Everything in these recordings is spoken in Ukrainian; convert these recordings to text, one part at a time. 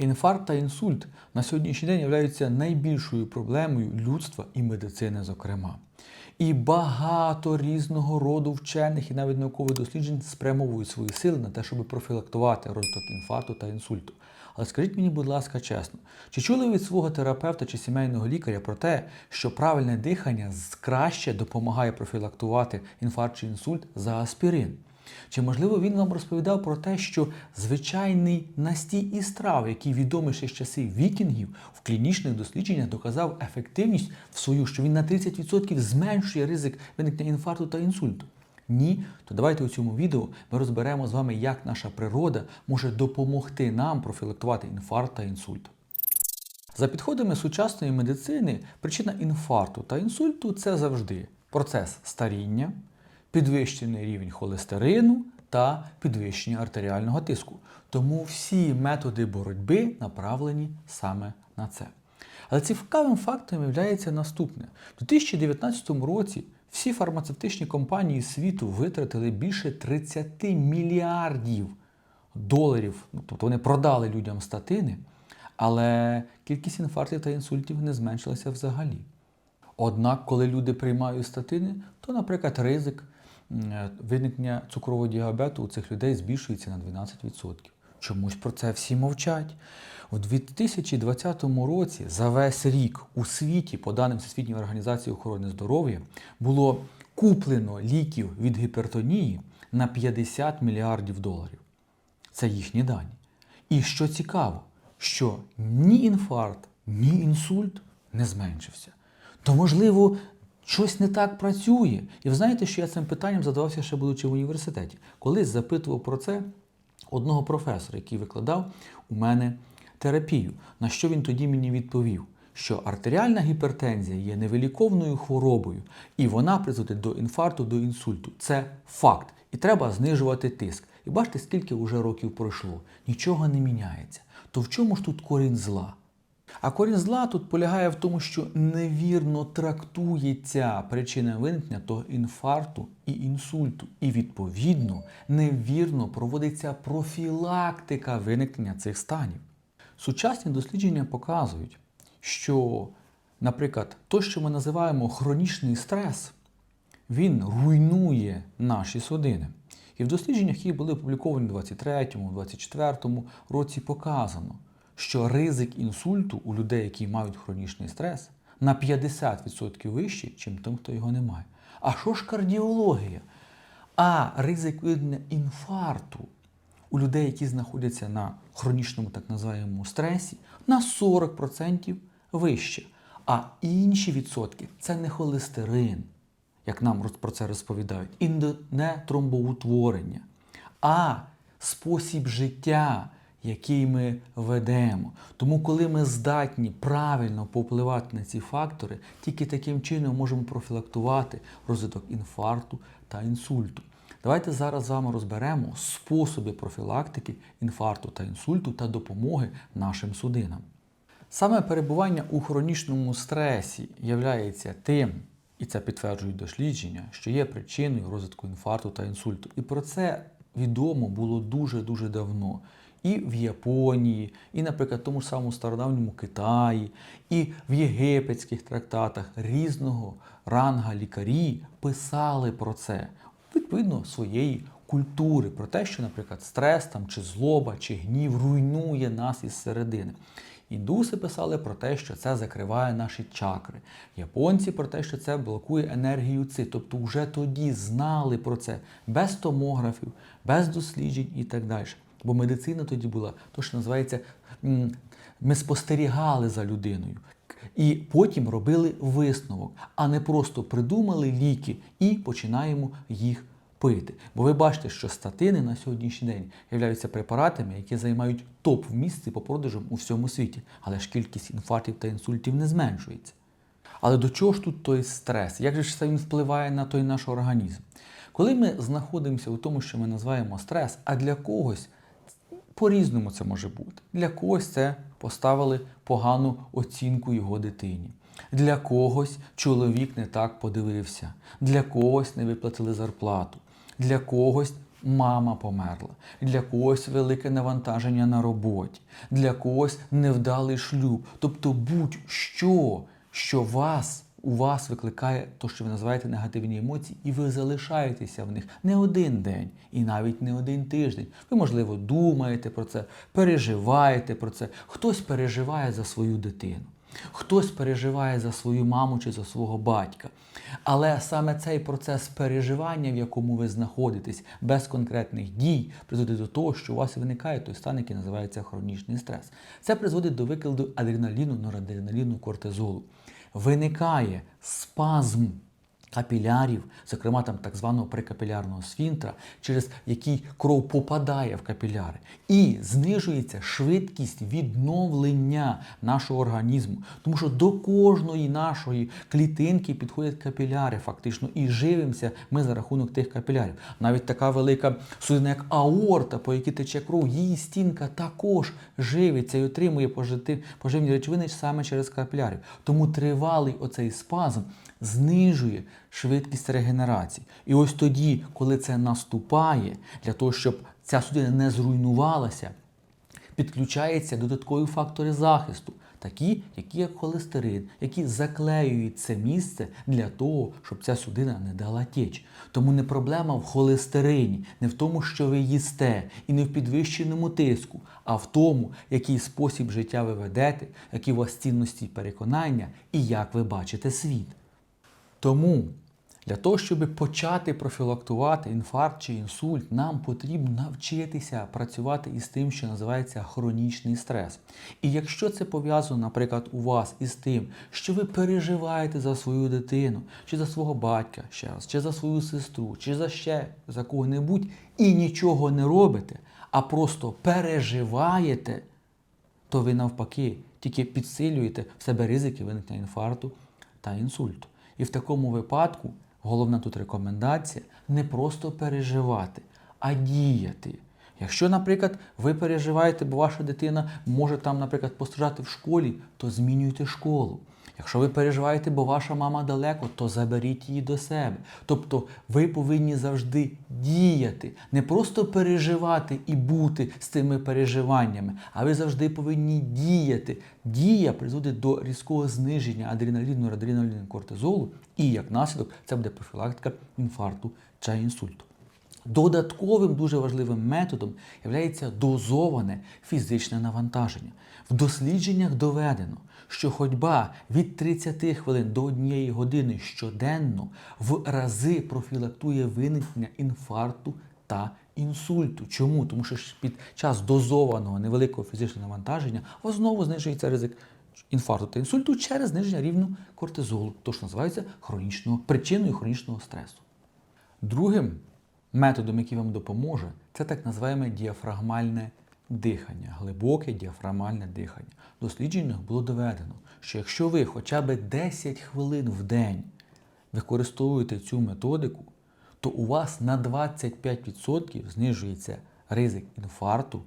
Інфаркт та інсульт на сьогоднішній день являються найбільшою проблемою людства і медицини, зокрема. І багато різного роду вчених і навіть наукових досліджень спрямовують свої сили на те, щоб профілактувати розвиток інфаркту та інсульту. Але скажіть мені, будь ласка, чесно, чи чули від свого терапевта чи сімейного лікаря про те, що правильне дихання краще допомагає профілактувати інфаркт чи інсульт за аспірин? Чи можливо він вам розповідав про те, що звичайний настій із трав, який відомий ще з часів вікінгів, в клінічних дослідженнях доказав ефективність в свою, що він на 30% зменшує ризик виникнення інфаркту та інсульту? Ні, то давайте у цьому відео ми розберемо з вами, як наша природа може допомогти нам профілактувати інфаркт та інсульт. За підходами сучасної медицини, причина інфаркту та інсульту це завжди процес старіння, підвищений рівень холестерину та підвищення артеріального тиску. Тому всі методи боротьби направлені саме на це. Але цікавим фактом є наступне: У 2019 році всі фармацевтичні компанії світу витратили більше 30 мільярдів доларів, ну, тобто вони продали людям статини, але кількість інфарктів та інсультів не зменшилася взагалі. Однак, коли люди приймають статини, то, наприклад, ризик виникнення цукрового діабету у цих людей збільшується на 12%. Чомусь про це всі мовчать. У 2020 році за весь рік у світі, по даним Всесвітньої організації охорони здоров'я, було куплено ліків від гіпертонії на 50 мільярдів доларів. Це їхні дані. І що цікаво, що ні інфаркт, ні інсульт не зменшився. То, можливо, щось не так працює. І ви знаєте, що я цим питанням задавався ще будучи в університеті. Колись запитував про це одного професора, який викладав у мене терапію. На що він тоді мені відповів? Що артеріальна гіпертензія є невиліковною хворобою, і вона призводить до інфаркту, до інсульту. Це факт. І треба знижувати тиск. І бачите, скільки вже років пройшло. Нічого не міняється. То в чому ж тут корінь зла? А корінь зла тут полягає в тому, що невірно трактується причина виникнення того інфаркту і інсульту. І відповідно невірно проводиться профілактика виникнення цих станів. Сучасні дослідження показують, що, наприклад, то, що ми називаємо хронічний стрес, він руйнує наші судини. І в дослідженнях, які були опубліковані у 23-24 році, показано, що ризик інсульту у людей, які мають хронічний стрес, на 50% вищий, ніж тим, хто його не має. А що ж кардіологія? А ризик інфаркту у людей, які знаходяться на хронічному так називаємому стресі, на 40% вище. А інші відсотки це не холестерин, як нам про це розповідають, і не тромбоутворення, а спосіб життя, який ми ведемо. Тому, коли ми здатні правильно попливати на ці фактори, тільки таким чином можемо профілактувати розвиток інфаркту та інсульту. Давайте зараз з вами розберемо способи профілактики інфаркту та інсульту та допомоги нашим судинам. Саме перебування у хронічному стресі являється тим, і це підтверджують дослідження, що є причиною розвитку інфаркту та інсульту. І про це відомо було дуже-дуже давно. І в Японії, і, наприклад, в тому ж самому стародавньому Китаї, і в єгипетських трактатах різного ранга лікарі писали про це відповідно своєї культури, про те, що, наприклад, стрес там, чи злоба, чи гнів руйнує нас із середини. Індуси писали про те, що це закриває наші чакри. Японці про те, що це блокує енергію ци. Тобто вже тоді знали про це без томографів, без досліджень і так далі. Бо медицина тоді була, то що називається, ми спостерігали за людиною. І потім робили висновок, а не просто придумали ліки і починаємо їх пити. Бо ви бачите, що статини на сьогоднішній день являються препаратами, які займають топ в місці по продажам у всьому світі. Але ж кількість інфарктів та інсультів не зменшується. Але до чого ж тут той стрес? Як же це він впливає на той наш організм? Коли ми знаходимося у тому, що ми називаємо стрес, а для когось по-різному це може бути. Для когось це поставили погану оцінку його дитині. Для когось чоловік не так подивився, для когось не виплатили зарплату, для когось мама померла, для когось велике навантаження на роботі, для когось невдалий шлюб. Тобто будь-що, що вас. У вас викликає те, що ви називаєте негативні емоції, і ви залишаєтеся в них не один день і навіть не один тиждень. Ви, можливо, думаєте про це, переживаєте про це. Хтось переживає за свою дитину, хтось переживає за свою маму чи за свого батька. Але саме цей процес переживання, в якому ви знаходитесь, без конкретних дій, призводить до того, що у вас виникає той стан, який називається хронічний стрес. Це призводить до викиду адреналіну, норадреналіну, кортизолу виникає спазм капілярів, зокрема там так званого прикапілярного сфінктера, через який кров попадає в капіляри, і знижується швидкість відновлення нашого організму. Тому що до кожної нашої клітинки підходять капіляри, фактично, і живимося ми за рахунок тих капілярів. Навіть така велика судина, як аорта, по якій тече кров, її стінка також живиться і отримує поживні речовини саме через капілярів. Тому тривалий оцей спазм знижує швидкість регенерації. І ось тоді, коли це наступає, для того, щоб ця судина не зруйнувалася, підключаються додаткові фактори захисту, такі, які як холестерин, які заклеюють це місце для того, щоб ця судина не дала теч. Тому не проблема в холестерині, не в тому, що ви їсте, і не в підвищеному тиску, а в тому, який спосіб життя ви ведете, які у вас цінності і переконання, і як ви бачите світ. Тому для того, щоб почати профілактувати інфаркт чи інсульт, нам потрібно навчитися працювати із тим, що називається хронічний стрес. І якщо це пов'язано, наприклад, у вас із тим, що ви переживаєте за свою дитину, чи за свого батька ще раз, чи за свою сестру, чи за ще за кого-небудь, і нічого не робите, а просто переживаєте, то ви навпаки тільки підсилюєте в себе ризики виникнення інфаркту та інсульту. І в такому випадку головна тут рекомендація не просто переживати, а діяти. Якщо, наприклад, ви переживаєте, бо ваша дитина може там, наприклад, постраждати в школі, то змінюйте школу. Якщо ви переживаєте, бо ваша мама далеко, то заберіть її до себе. Тобто ви повинні завжди діяти, не просто переживати і бути з тими переживаннями, а ви завжди повинні діяти. Дія призводить до різкого зниження адреналіну, адреналіну, кортизолу, і як наслідок це буде профілактика інфаркту чи інсульту. Додатковим дуже важливим методом є дозоване фізичне навантаження. В дослідженнях доведено, що ходьба від 30 хвилин до 1 години щоденно в рази профілактує виникнення інфаркту та інсульту. Чому? Тому що під час дозованого невеликого фізичного навантаження у вас знову знижується ризик інфаркту та інсульту через зниження рівню кортизолу, то що називається хронічного причиною хронічного стресу. Другим методом, який вам допоможе, це так називаємо діафрагмальне дихання, глибоке діафрагмальне дихання. В було доведено, що якщо ви хоча б 10 хвилин в день використовуєте цю методику, то у вас на 25% знижується ризик інфаркту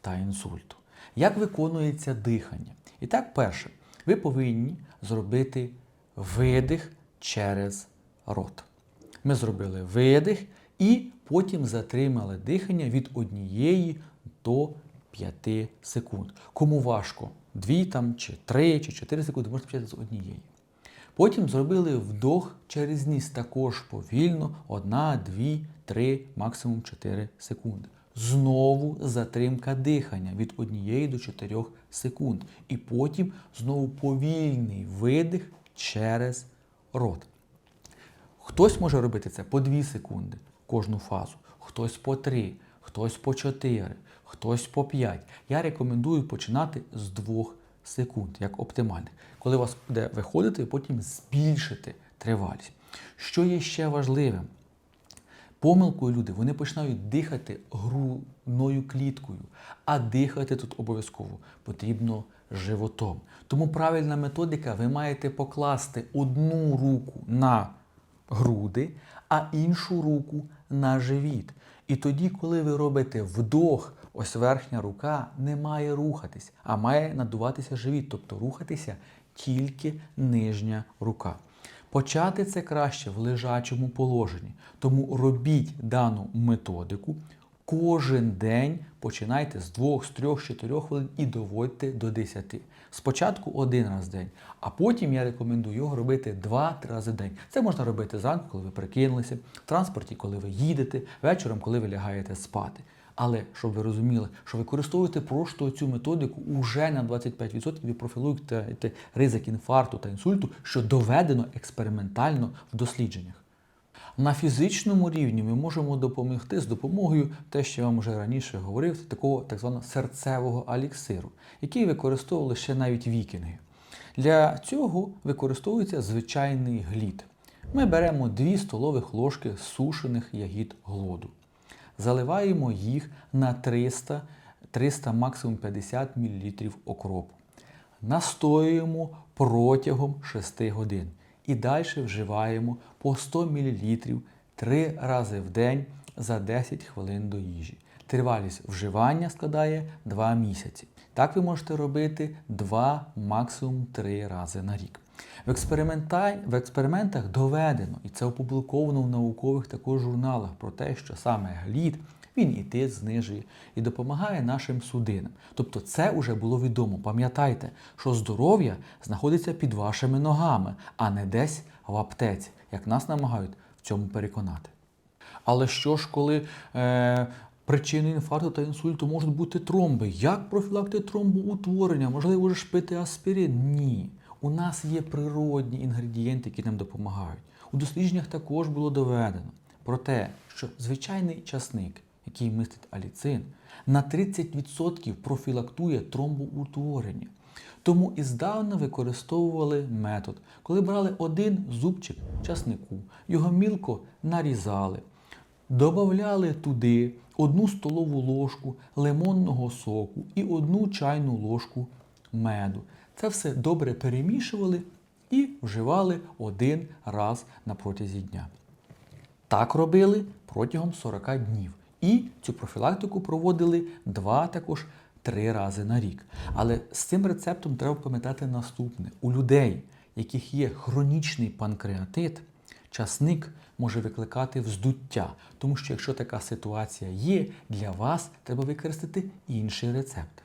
та інсульту. Як виконується дихання? І так, перше, ви повинні зробити видих через рот. Ми зробили видих і потім затримали дихання від однієї до 5 секунд. Кому важко 2 там, чи 3 чи 4 секунди, можете почати з однієї. Потім зробили вдох через ніс також повільно, 1, 2, 3, максимум 4 секунди. Знову затримка дихання від 1 до 4 секунд. І потім знову повільний видих через рот. Хтось може робити це по 2 секунди кожну фазу, хтось по 3, хтось по 4, хтось по 5. Я рекомендую починати з 2 секунд, як оптимальних. Коли у вас буде виходити, потім збільшити тривалість. Що є ще важливим? Помилкою люди вони починають дихати грудною кліткою, а дихати тут обов'язково потрібно животом. Тому правильна методика, ви маєте покласти одну руку на груди, а іншу руку на живіт. І тоді, коли ви робите вдох, ось верхня рука не має рухатись, а має надуватися живіт, тобто рухатися тільки нижня рука. Почати це краще в лежачому положенні. Тому робіть дану методику. Кожен день починайте з 2, з 3, з 4 хвилин і доводьте до 10. Спочатку один раз в день, а потім я рекомендую його робити 2-3 рази в день. Це можна робити зранку, коли ви прикинулися, в транспорті, коли ви їдете, вечором, коли ви лягаєте спати. Але щоб ви розуміли, що використовуєте просто цю методику уже на 25% ви профілюєте ризик інфаркту та інсульту, що доведено експериментально в дослідженнях. На фізичному рівні ми можемо допомогти з допомогою, те, що я вам вже раніше говорив, такого так званого серцевого аліксиру, який використовували ще навіть вікінги. Для цього використовується звичайний глід. Ми беремо 2 столових ложки сушених ягід глоду. Заливаємо їх на 300, 300 максимум 50 мл окропу. Настоюємо протягом 6 годин. І далі вживаємо по 100 мл 3 рази в день за 10 хвилин до їжі. Тривалість вживання складає 2 місяці. Так ви можете робити 2, максимум 3 рази на рік. В, в експериментах доведено, і це опубліковано в наукових також журналах, про те, що саме глід він і тиск знижує і допомагає нашим судинам. Тобто це вже було відомо. Пам'ятайте, що здоров'я знаходиться під вашими ногами, а не десь в аптеці, як нас намагають в цьому переконати. Але що ж, коли е, причиною інфаркту та інсульту можуть бути тромби? Як профілактити тромбоутворення? Можливо, ж пити аспірин? Ні. У нас є природні інгредієнти, які нам допомагають. У дослідженнях також було доведено про те, що звичайний часник, який містить аліцин, на 30% профілактує тромбоутворення. Тому і здавна використовували метод, коли брали один зубчик часнику, його мілко нарізали, додавали туди одну столову ложку лимонного соку і одну чайну ложку меду. Це все добре перемішували і вживали один раз на протязі дня. Так робили протягом 40 днів. І цю профілактику проводили два також три рази на рік. Але з цим рецептом треба пам'ятати наступне: у людей, яких є хронічний панкреатит, часник може викликати вздуття. Тому що якщо така ситуація є, для вас треба використати інший рецепт.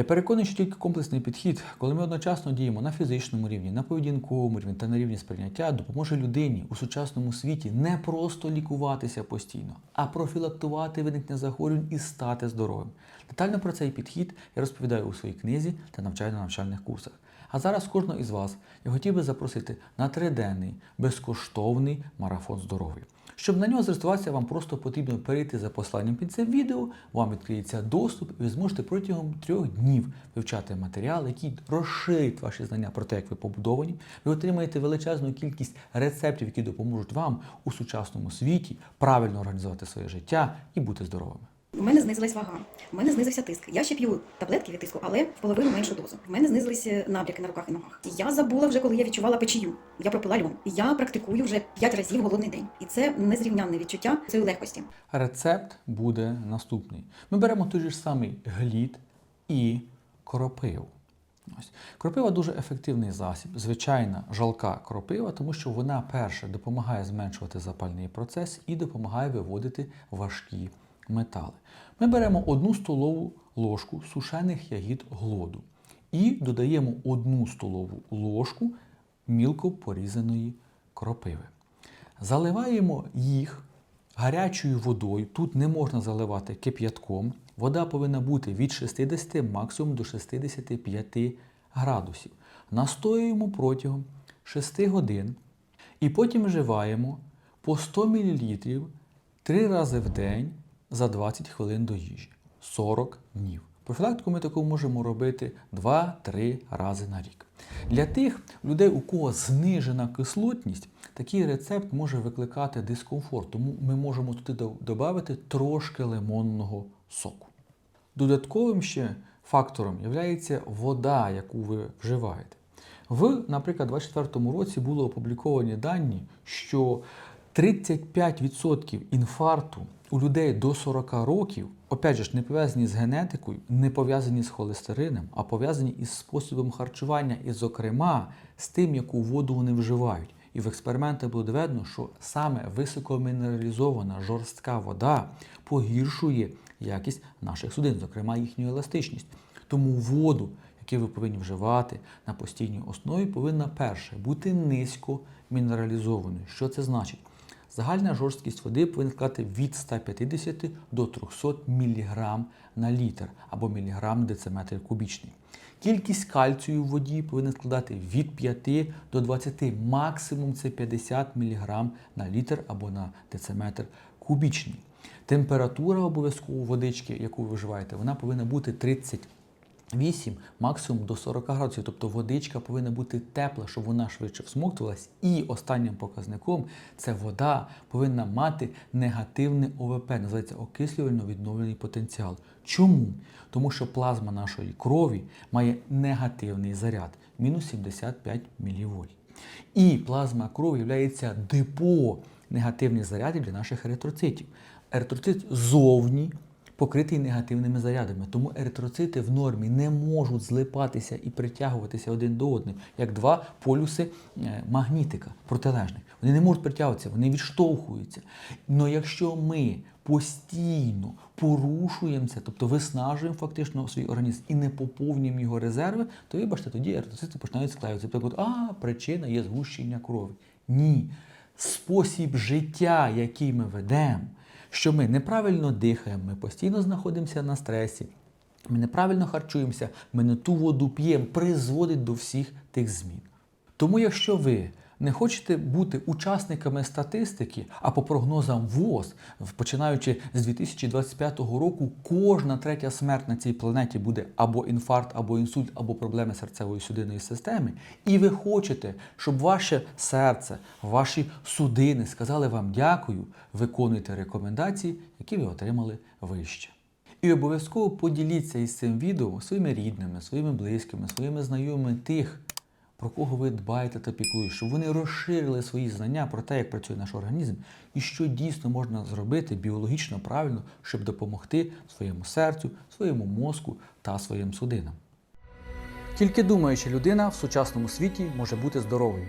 Я переконаний, що тільки комплексний підхід, коли ми одночасно діємо на фізичному рівні, на поведінковому рівні та на рівні сприйняття, допоможе людині у сучасному світі не просто лікуватися постійно, а профілактувати виникнення захворювань і стати здоровим. Детально про цей підхід я розповідаю у своїй книзі та навчально-навчальних курсах. А зараз кожного із вас я хотів би запросити на триденний безкоштовний марафон здоров'я. Щоб на нього зреєструватися, вам просто потрібно перейти за посланням під це відео, вам відкриється доступ, і ви зможете протягом трьох днів вивчати матеріал, який розширить ваші знання про те, як ви побудовані. Ви отримаєте величезну кількість рецептів, які допоможуть вам у сучасному світі правильно організувати своє життя і бути здоровими. У мене знизилась вага, у мене знизився тиск. Я ще п'ю таблетки від тиску, але в половину меншу дозу. В мене знизилися набряки на руках і ногах. Я забула вже, коли я відчувала печію. Я пропила льон. Я практикую вже 5 разів голодний день. І це незрівнянне відчуття цієї легкості. Рецепт буде наступний. Ми беремо той же самий глід і кропиву. Ось. Кропива дуже ефективний засіб, звичайна жалка кропива, тому що вона перше допомагає зменшувати запальний процес і допомагає виводити важкі метали. Ми беремо одну столову ложку сушених ягід глоду і додаємо одну столову ложку мілко порізаної кропиви. Заливаємо їх гарячою водою. Тут не можна заливати кип'ятком. Вода повинна бути від 60 максимум до 65 градусів. Настоюємо протягом 6 годин і потім вживаємо по 100 мл 3 рази в день за 20 хвилин до їжі 40 днів. Профілактику ми таку можемо робити 2-3 рази на рік. Для тих людей, у кого знижена кислотність, такий рецепт може викликати дискомфорт, тому ми можемо туди додати трошки лимонного соку. Додатковим ще фактором є вода, яку ви вживаєте. В, наприклад, 2024 році були опубліковані дані, що 35% інфаркту у людей до 40 років, опять же не пов'язані з генетикою, не пов'язані з холестерином, а пов'язані із способом харчування, і, зокрема, з тим, яку воду вони вживають. І в експериментах було доведено, що саме високомінералізована жорстка вода погіршує якість наших судин, зокрема їхню еластичність. Тому воду, яку ви повинні вживати на постійній основі, повинна перше бути низько мінералізованою. Що це значить? Загальна жорсткість води повинна складати від 150 до 300 мг на літр або міліграм дециметр кубічний. Кількість кальцію в воді повинна складати від 5 до 20, максимум це 50 мг на літр або на дециметр кубічний. Температура обов'язково водички, яку ви вживаєте, вона повинна бути 30 8, максимум до 40 градусів. Тобто водичка повинна бути тепла, щоб вона швидше всмоктувалась. І останнім показником це вода повинна мати негативний ОВП, називається окислювально відновлений потенціал. Чому? Тому що плазма нашої крові має негативний заряд мінус 75 мВ. І плазма крові є депо негативних зарядів для наших еритроцитів. Еритроцит зовні покритий негативними зарядами. Тому еритроцити в нормі не можуть злипатися і притягуватися один до одного, як два полюси е, магнітика протилежних. Вони не можуть притягуватися, вони відштовхуються. Але якщо ми постійно порушуємо це, тобто виснажуємо фактично свій організм і не поповнюємо його резерви, то вибачте, тоді еритроцити починають склеюватися. Тобто, а причина є згущення крові. Ні. Спосіб життя, який ми ведемо, що ми неправильно дихаємо, ми постійно знаходимося на стресі, ми неправильно харчуємося, ми не ту воду п'ємо, призводить до всіх тих змін. Тому, якщо ви не хочете бути учасниками статистики, а по прогнозам ВОЗ, починаючи з 2025 року, кожна третя смерть на цій планеті буде або інфаркт, або інсульт, або проблеми серцевої судинної системи, і ви хочете, щоб ваше серце, ваші судини сказали вам дякую, виконуйте рекомендації, які ви отримали вище. І обов'язково поділіться із цим відео своїми рідними, своїми близькими, своїми знайомими тих, про кого ви дбаєте та піклуєте, щоб вони розширили свої знання про те, як працює наш організм, і що дійсно можна зробити біологічно правильно, щоб допомогти своєму серцю, своєму мозку та своїм судинам. Тільки думаюча людина в сучасному світі може бути здоровою.